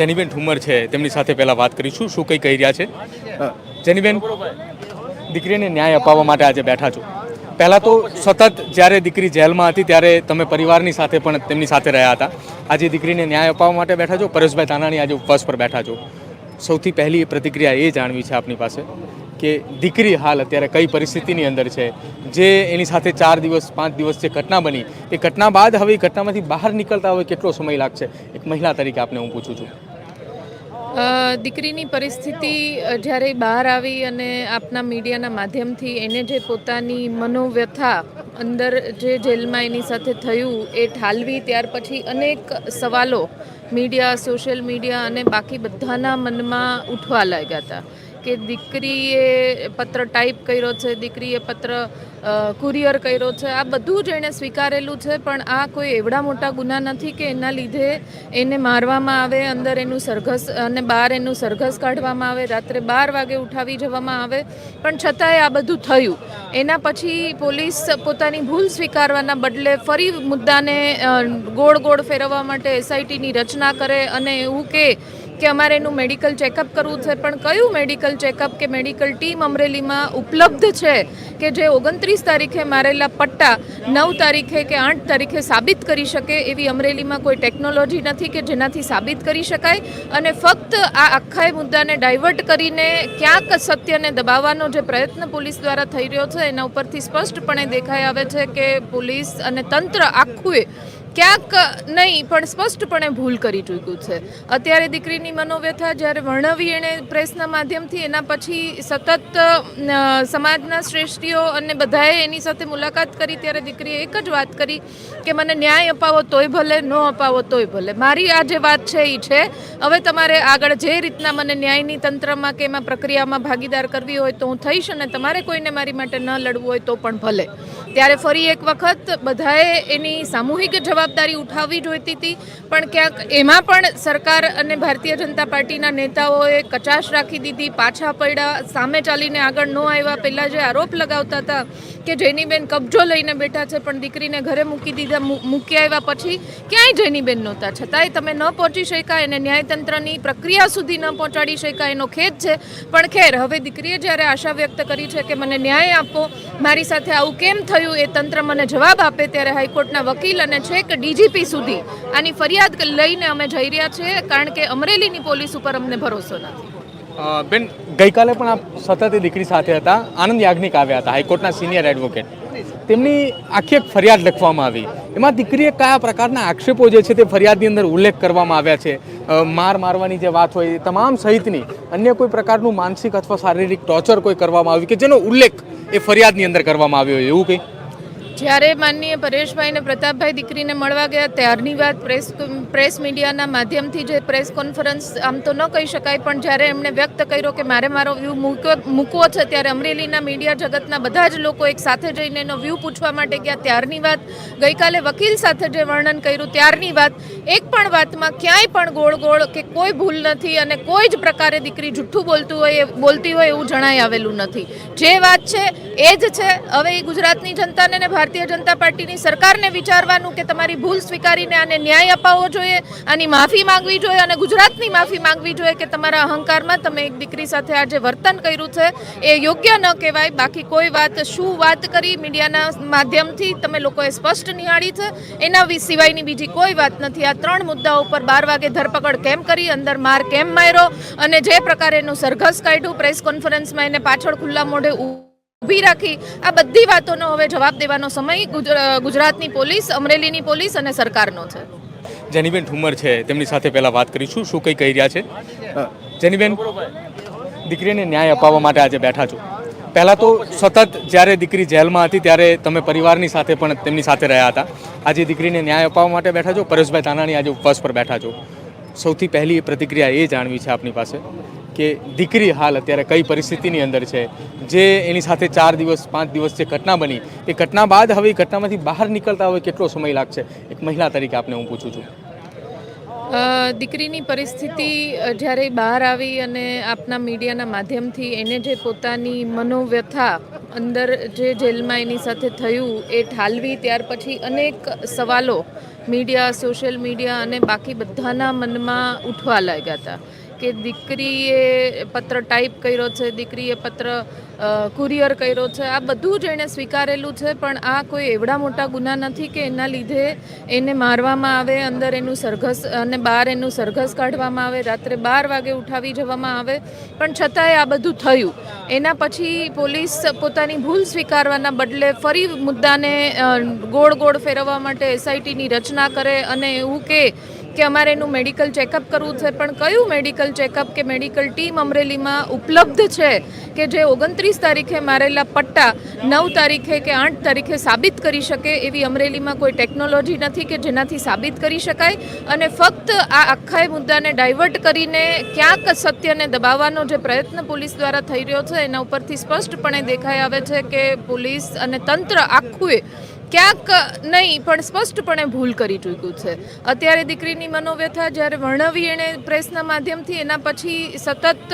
જેનીબેન ઠુમર છે, તેમની સાથે પહેલાં વાત કરીશું, શું કંઈ કહી રહ્યા છે? જેનીબેન, દીકરીને ન્યાય અપાવવા માટે આજે બેઠા છો. પહેલાં તો સતત જ્યારે દીકરી જેલમાં હતી, ત્યારે તમે પરિવારની સાથે પણ તેમની સાથે રહ્યા હતા. આજે દીકરીને ન્યાય અપાવવા માટે બેઠા છો. પરેશભાઈ તાનાણી આજે ઉપવાસ પર બેઠા છો. સૌથી પહેલી પ્રતિક્રિયા એ જાણવી છે આપની પાસે કે દીકરી હાલ અત્યારે કઈ પરિસ્થિતિની અંદર છે? જે એની સાથે ચાર દિવસ, પાંચ દિવસ જે ઘટના બની, એ ઘટના બાદ હવે ઘટનામાંથી બહાર નીકળતા હવે કેટલો સમય લાગશે? એક મહિલા તરીકે આપને હું પૂછું છું. દીકરીની પરિસ્થિતિ જ્યારે બહાર આવી અને આપના મીડિયાના માધ્યમથી એને જે પોતાની મનોવ્યથા અંદર જે જેલમાં એની સાથે થયું એ ઠાલવી, ત્યાર પછી અનેક સવાલો મીડિયા, સોશિયલ મીડિયા અને બાકી બધાના મનમાં ઉઠવા લાગ્યા હતા. કે દીકરીએ પત્ર ટાઈપ કર્યો છે, દીકરીએ પત્ર કુરિયર કર્યો છે, આ બધું જ એણે સ્વીકારેલું છે, પણ આ કોઈ એવડા મોટા ગુના નથી કે એના લીધે એને મારવામાં આવે, અંદર એનું સરઘસ અને બહાર એનું સરઘસ કાઢવામાં આવે, રાત્રે બાર વાગે ઉઠાવી જવામાં આવે, પણ છતાંય આ બધું થયું. એના પછી પોલીસ પોતાની ભૂલ સ્વીકારવાના બદલે ફરી મુદ્દાને ગોળ ગોળ ફેરવવા માટે એસઆઈટીની રચના કરે અને એવું કે કે અમારે એનું મેડિકલ ચેકઅપ કરવું છે, પણ કયું મેડિકલ ચેકઅપ કે મેડિકલ ટીમ અમરેલીમાં ઉપલબ્ધ છે કે જે ઓગણત્રીસ તારીખે મારેલા પટ્ટા નવ તારીખે કે આઠ તારીખે સાબિત કરી શકે એવી અમરેલીમાં કોઈ ટેકનોલોજી નથી કે જેનાથી સાબિત કરી શકાય? અને ફક્ત આ આખાય મુદ્દાને ડાયવર્ટ કરીને ક્યાંક સત્યને દબાવવાનો જે પ્રયત્ન પોલીસ દ્વારા થઈ રહ્યો છે, એના ઉપરથી સ્પષ્ટપણે દેખાઈ આવે છે કે પોલીસ અને તંત્ર આખું ક્યાંક નહીં, પણ સ્પષ્ટપણે ભૂલ કરી ચૂક્યું છે. અત્યારે દીકરીની મનોવ્યથા જ્યારે વર્ણવી એણે પ્રેસના માધ્યમથી, એના પછી સતત સમાજના શ્રેષ્ઠીઓ અને બધાએ એની સાથે મુલાકાત કરી, ત્યારે દીકરીએ એક જ વાત કરી કે, મને ન્યાય અપાવો તોય ભલે, ન અપાવો તોય ભલે. મારી આ જે વાત છે એ છે. હવે તમારે આગળ જે રીતના મને ન્યાયની તંત્રમાં કે એમાં પ્રક્રિયામાં ભાગીદાર કરવી હોય તો હું થઈશ અને તમારે કોઈને મારી માટે ન લડવું હોય તો પણ ભલે. ત્યારે ફરી એક વખત બધાએ એની સામૂહિક જવાબદારી ઉઠાવવી જોઈતી હતી. પણ ક્યાંક એમાં પણ સરકાર અને ભારતીય જનતા પાર્ટીના નેતાઓએ કચાશ રાખી દીધી, પાછા પડ્યા, સામે ચાલીને આગળ ન આવ્યા. પહેલાં જે આરોપ લગાવતા હતા કે જૈનીબેન કબજો લઈને બેઠા છે, પણ દીકરીને ઘરે મૂકી દીધા મૂકી આવ્યા પછી ક્યાંય જૈનીબેન નહોતા. છતાંય તમે ન પહોંચી શક્યા, એને ન્યાયતંત્રની પ્રક્રિયા સુધી ન પહોંચાડી શક્યા, એનો ખેદ છે. પણ ખેર, હવે દીકરીએ જ્યારે આશા વ્યક્ત કરી છે કે મને ન્યાય આપો, મારી સાથે આવું કેમ થયું, એ તંત્ર મને જવાબ આપે, ત્યારે હાઈકોર્ટના વકીલ અને છેક ડીજીપી સુધી આની ફરિયાદ લઈને અમે જઈ રહ્યા છીએ, કારણ કે અમરેલીની પોલીસ ઉપર અમને ભરોસો નથી. બેન, ગઈકાલે પણ આપ સતત દીકરી સાથે હતા. આનંદ યાજ્ઞિક આવ્યા હતા, હાઈકોર્ટના સિનિયર એડવોકેટ. તેમની આખી એક ફરિયાદ લખવામાં આવી. એમાં દીકરીએ કયા પ્રકારના આક્ષેપો જે છે તે ફરિયાદની અંદર ઉલ્લેખ કરવામાં આવ્યા છે? માર મારવાની જે વાત હોય તમામ સહિતની અન્ય કોઈ પ્રકારનું માનસિક અથવા શારીરિક ટોર્ચર કોઈ કરવામાં આવ્યું કે જેનો ઉલ્લેખ એ ફરિયાદની અંદર કરવામાં આવ્યો એવું કંઈ? જ્યારે માનનીય પરેશભાઈ અને પ્રતાપભાઈ દીકરીને મળવા ગયા, ત્યારની વાત પ્રેસ પ્રેસ મીડિયાના માધ્યમથી જે પ્રેસ કોન્ફરન્સ, આમ તો ન કહી શકાય, પણ જ્યારે એમણે વ્યક્ત કર્યો કે મારે મારો વ્યૂ મૂક્યો, મૂકવો છે, ત્યારે અમરેલીના મીડિયા જગતના બધા જ લોકો એક સાથે જઈને એનો વ્યૂ પૂછવા માટે ગયા. ત્યારની વાત ગઈકાલે વકીલ સાથે જે વર્ણન કર્યું, ત્યારની વાત એક પણ વાતમાં ક્યાંય પણ ગોળ ગોળ કે કોઈ ભૂલ નથી અને કોઈ જ પ્રકારે દીકરી જૂઠ્ઠું બોલતું હોય બોલતી હોય એવું જણાઈ આવેલું નથી. જે વાત છે, એ જ છે. હવે એ ગુજરાતની જનતાને ને ભારતીય જનતા પાર્ટીની સરકારને વિચારવાનું કે તમારી ભૂલ સ્વીકારીને આને ન્યાય અપાવવો જોઈએ, આની માફી માંગવી જોઈએ અને ગુજરાતની માફી માંગવી જોઈએ કે તમારા અહંકારમાં તમે એક દીકરી સાથે આ જે વર્તન કર્યું છે, એ યોગ્ય ન કહેવાય. બાકી કોઈ વાત, શું વાત કરી મીડિયાના માધ્યમથી તમે લોકોએ સ્પષ્ટ નિહાળી છે, એના સિવાયની બીજી કોઈ વાત નથી. આ ત્રણ મુદ્દાઓ ઉપર બાર વાગે ધરપકડ કેમ કરી, અંદર માર કેમ માર્યો અને જે પ્રકારે એનું સરઘસ કાઢ્યું, પ્રેસ કોન્ફરન્સમાં એને પાછળ ખુલ્લા મોઢે ઊભી રાખી. આ બધી વાતોનો હવે જવાબ દેવાનો સમય ગુજરાતની પોલીસ અમરેલીની પોલીસ અને સરકારનો છે. જેનીબેન ઠુમર છે તેમની સાથે પહેલાં વાત કરીશું. શું કંઈ કહી રહ્યા છે? જેનીબેન દીકરીને ન્યાય અપાવવા માટે આજે બેઠા છો. પહેલાં તો સતત જ્યારે દીકરી જેલમાં હતી ત્યારે તમે પરિવારની સાથે પણ તેમની સાથે રહ્યા હતા. આજે દીકરીને ન્યાય અપાવવા માટે બેઠા છો. પરેશભાઈ તાનાણી આજે ઉપવાસ પર બેઠા છો. સૌથી પહેલી પ્રતિક્રિયા એ જાણવી છે આપની પાસે. કે દીકરી હાલ અત્યારે કઈ પરિસ્થિતિની અંદર છે? જે એની સાથે ચાર દિવસ, પાંચ દિવસ જે ઘટના બની, એ ઘટના બાદ હવે ઘટનામાંથી બહાર નીકળતા હવે કેટલો સમય લાગશે? એક મહિલા તરીકે આપને હું પૂછું છું. દીકરીની પરિસ્થિતિ જ્યારે બહાર આવી અને આપના મીડિયાના માધ્યમથી એને જે પોતાની મનોવ્યથા અંદર જે જેલમાં એની સાથે થયું, એ ઠાલવી, ત્યાર પછી અનેક સવાલો મીડિયા, સોશિયલ મીડિયા અને બાકી બધાના મનમાં ઉઠવા લાગ્યા હતા. કે દીકરીએ પત્ર ટાઈપ કર્યો છે, દીકરીએ પત્ર કુરિયર કર્યો છે, આ બધું જ એણે સ્વીકારેલું છે, પણ આ કોઈ એવડા મોટા ગુના નથી કે એના લીધે એને મારવામાં આવે, અંદર એનું સરઘસ, અને બહાર એનું સરઘસ કાઢવામાં આવે, રાત્રે બાર વાગે ઉઠાવી જવામાં આવે, પણ છતાંય આ બધું થયું. એના પછી પોલીસ પોતાની ભૂલ સ્વીકારવાના બદલે ફરી મુદ્દાને ગોળ ગોળ ફેરવવા માટે એસઆઈટીની રચના કરે અને એવું કે કે અમારે એનું મેડિકલ ચેકઅપ કરવું છે, પણ કયું મેડિકલ ચેકઅપ કે મેડિકલ ટીમ અમરેલીમાં ઉપલબ્ધ છે કે જે ઓગણત્રીસ તારીખે મારેલા પટ્ટા, નવ તારીખે કે આઠ તારીખે સાબિત કરી શકે એવી અમરેલીમાં કોઈ ટેકનોલોજી નથી કે જેનાથી સાબિત કરી શકાય? અને ફક્ત આ આખા મુદ્દાને ડાયવર્ટ કરીને ક્યાંક સત્યને દબાવવાનો જે પ્રયત્ન પોલીસ દ્વારા થઈ રહ્યો છે, એના ઉપરથી સ્પષ્ટપણે દેખાઈ આવે છે કે પોલીસ અને તંત્ર આખું ક્યાંક નહીં, પણ સ્પષ્ટપણે ભૂલ કરી ચૂક્યું છે. અત્યારે દીકરીની મનોવ્યથા જ્યારે વર્ણવી એણે પ્રેસના માધ્યમથી, એના પછી સતત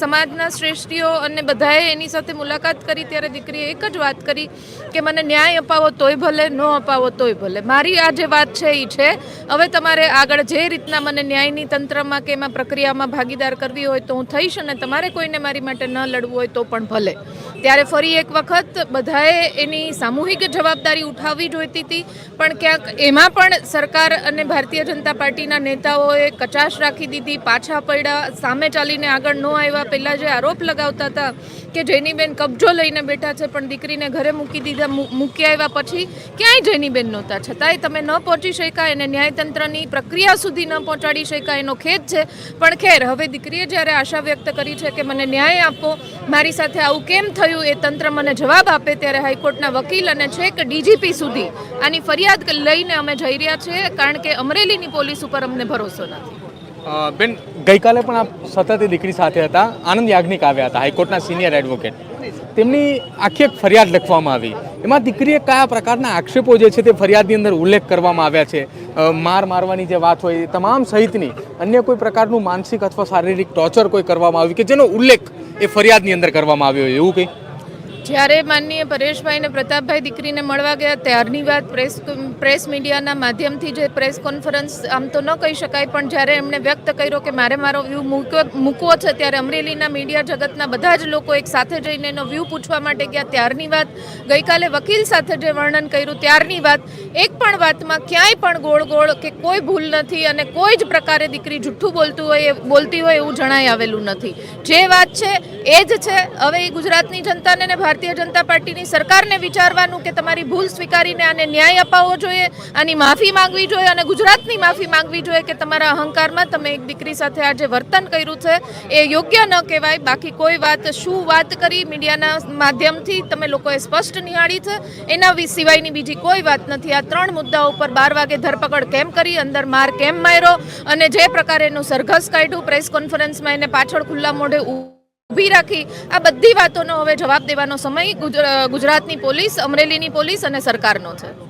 સમાજના શ્રેષ્ઠીઓ અને બધાએ એની સાથે મુલાકાત કરી, ત્યારે દીકરીએ એક જ વાત કરી કે મને ન્યાય અપાવો તોય ભલે, ન અપાવો તોય ભલે. મારી આ જે વાત છે એ છે. હવે તમારે આગળ જે રીતના મને ન્યાયની તંત્રમાં કે એમાં પ્રક્રિયામાં ભાગીદાર કરવી હોય તો હું થઈશ અને તમારે કોઈને મારી માટે ન લડવું હોય તો પણ ભલે. ત્યારે ફરી એક વખત બધાએ એની સામૂહિક જવાબદારી ઉઠાવવી જોઈતી હતી. પણ ક્યાંક એમાં પણ સરકાર અને ભારતીય જનતા પાર્ટીના નેતાઓએ કચાશ રાખી દીધી, પાછા પડ્યા, સામે ચાલીને આગળ ન આવ્યા. પહેલાં જે આરોપ લગાવતા હતા કે જેનીબેન કબજો લઈને બેઠા છે, પણ દીકરીને ઘરે મૂકી દીધા મૂકી આવ્યા પછી ક્યાંય જૈનીબેન નહોતા. છતાંય તમે ન પહોંચી શક્યા, એને ન્યાયતંત્રની પ્રક્રિયા સુધી ન પહોંચાડી શક્યા, એનો ખેદ છે. પણ ખેર, હવે દીકરીએ જ્યારે આશા વ્યક્ત કરી છે કે મને ન્યાય આપો, મારી સાથે આવું કેમ થયું? એ તંત્ર મને જવાબ આપે ત્યારે હાઈકોર્ટના વકીલ અને છેક ડીજીપી સુધી આની ફરિયાદ લઈને અમે જઈ રહ્યા છીએ, કારણ કે અમરેલીની પોલીસ ઉપર અમને ભરોસો નથી. બેન, ગઈકાલે પણ આપ સતત દીકરી સાથે હતા. આનંદ યાજ્ઞિક આવ્યા હતા, હાઈકોર્ટના સિનિયર એડવોકેટ. તેમની આખી એક ફરિયાદ લખવામાં આવી. એમાં દીકરીએ કયા પ્રકારના આક્ષેપો જે છે તે ફરિયાદની અંદર ઉલ્લેખ કરવામાં આવ્યા છે? માર મારવાની જે વાત હોય તમામ સહિતની અન્ય કોઈ પ્રકારનું માનસિક અથવા શારીરિક ટોર્ચર કોઈ કરવામાં આવ્યું કે જેનો ઉલ્લેખ એ ફરિયાદની અંદર કરવામાં આવ્યો એવું કંઈ? જ્યારે માનનીય પરેશભાઈ અને પ્રતાપભાઈ દીકરીને મળવા ગયા, ત્યારની વાત પ્રેસ પ્રેસ મીડિયાના માધ્યમથી જે પ્રેસ કોન્ફરન્સ, આમ તો ન કહી શકાય, પણ જ્યારે એમણે વ્યક્ત કર્યો કે મારે મારો વ્યૂ મૂકવો મૂકવો છે, ત્યારે અમરેલીના મીડિયા જગતના બધા જ લોકો એક સાથે જઈને એનો વ્યૂ પૂછવા માટે ગયા. ત્યારની વાત, ગઈકાલે વકીલ સાથે જે વર્ણન કર્યું, ત્યારની વાત, એક પણ વાતમાં ક્યાંય પણ ગોળ ગોળ કે કોઈ ભૂલ નથી અને કોઈ જ પ્રકારે દીકરી જુઠ્ઠું બોલતું હોય એ- બોલતી હોય એવું જણાઈ આવેલું નથી. જે વાત છે, એ જ છે. હવે એ ગુજરાતની જનતાને ભારતીય જનતા પાર્ટીની સરકારને વિચારવાનું કે તમારી ભૂલ સ્વીકારીને આને ન્યાય અપાવવો જોઈએ, આની માફી માંગવી જોઈએ અને ગુજરાતની માફી માંગવી જોઈએ કે તમારા અહંકારમાં તમે એક દીકરી સાથે આ જે વર્તન કર્યું છે, એ યોગ્ય ન કહેવાય. બાકી કોઈ વાત, શું વાત કરી મીડિયાના માધ્યમથી તમે લોકોએ સ્પષ્ટ નિહાળી છે, એના સિવાયની બીજી કોઈ વાત નથી. આ ત્રણ મુદ્દાઓ ઉપર બાર વાગે ધરપકડ કેમ કરી, અંદર માર કેમ માર્યો? અને જે પ્રકારે એનું સરઘસ કાઢ્યું, પ્રેસ કોન્ફરન્સમાં એને પાછળ ખુલ્લા મોઢે ઊભી રાખી. આ બધી વાતોનો હવે જવાબ દેવાનો સમય ગુજ- ગુજરાતની પોલીસ, અમરેલીની પોલીસ અને સરકારનો છે.